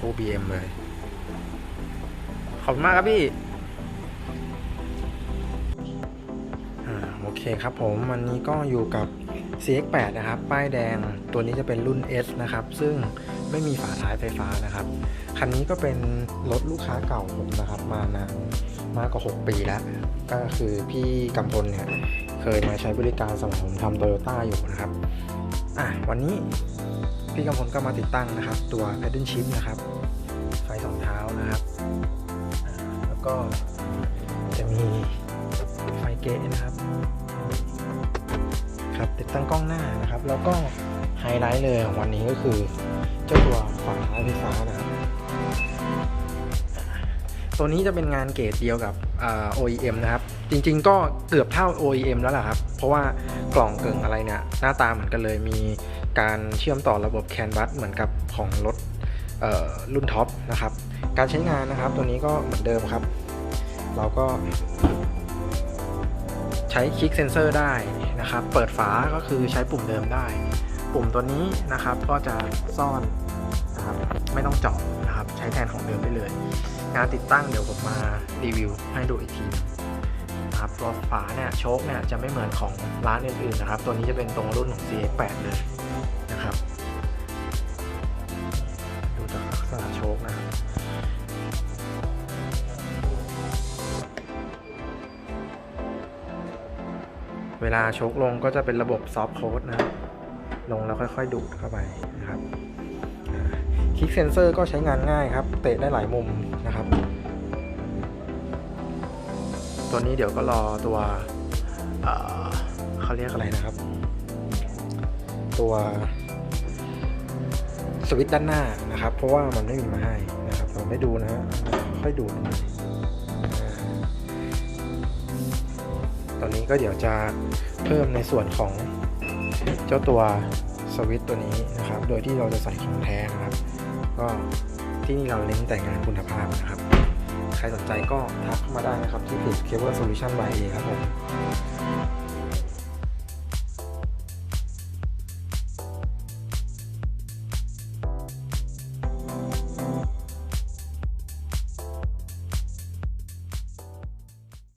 คู่ BM เลย ขอบคุณมากครับพี่โอเคครับผมวันนี้ก็อยู่กับ CX8 นะครับ ป้ายแดงตัวนี้จะเป็นรุ่น S นะครับ ซึ่งไม่มีฝาท้ายไฟฟ้านะครับ คันนี้ก็เป็นรถลูกค้าเก่าผมนะครับ มานานมากกว่า 6 ปีแล้ว ก็คือพี่กำพลเนี่ย เคยมาใช้บริการสมัยผมทำโตโยต้าอยู่นะครับ อะวันนี้ พี่กำพลก็มาติดตั้งนะครับ ตัว Paddle chip นะครับ ไฟสองเท้านะครับแล้วก็จะมีไฟเกตนะครับ ครับติดตั้งกล้องหน้านะครับ แล้วก็ไฮไลท์เลยของวันนี้ก็คือ เจ้าตัวฝาไฟฟ้านะครับ ตัวนี้จะเป็นงานเกรดเดียวกับ OEM นะครับ จริงๆก็เกือบเท่า OEM แล้วล่ะครับ เพราะว่ากล่องเกิงอะไรเนี่ยหน้าตาเหมือนกันเลยมีการเชื่อมต่อระบบแคนวัสเหมือนกับของรถรุ่นท็อปนะครับ การใช้งานนะครับตัวนี้ก็เหมือนเดิมครับ เราก็ใช้คลิกเซนเซอร์ได้นะครับ เปิดฝาก็คือใช้ปุ่มเดิมได้ ปุ่มตัวนี้นะครับก็จะซ่อน ไม่ต้องเจาะนะครับ ใช้แทนของเดิมได้เลย งานติดตั้งเดี๋ยวผมมารีวิวให้ดูอีกทีนะครับตัวฝาเนี่ยโชคเนี่ยจะไม่เหมือนของร้านอื่นๆนะครับ ตัวนี้จะเป็นตรงรุ่นของ CX8 เลยนะครับ ดูจากลักษณะโชคนะครับเวลาโชกลงก็จะเป็นระบบซอฟต์โค้ดนะ ลงแล้วค่อยๆดูดเข้าไปนะครับ คลิกเซนเซอร์ก็ใช้งานง่ายครับ เตะได้หลายมุมนะครับ ตัวนี้เดี๋ยวก็รอตัวเเขาเรียกอะไรนะครับ ตัวสวิตช์ด้านหน้านะครับ เพราะว่ามันไม่มีมาให้นะครับเราไม่ดูนะฮะค่อยดูตอนนี้ก็เดี๋ยวจะเพิ่มในส่วนของเจ้าตัว วิตตัวนี้นะครับ โดยที่เราจะใส่ของแท้นะครับ ก็ที่นี่เราเน้นแต่งานคุณภาพนะครับ ใครสนใจก็ทักเข้ามาได้นะครับ ที่เพจ Cable Solution by A ครับผม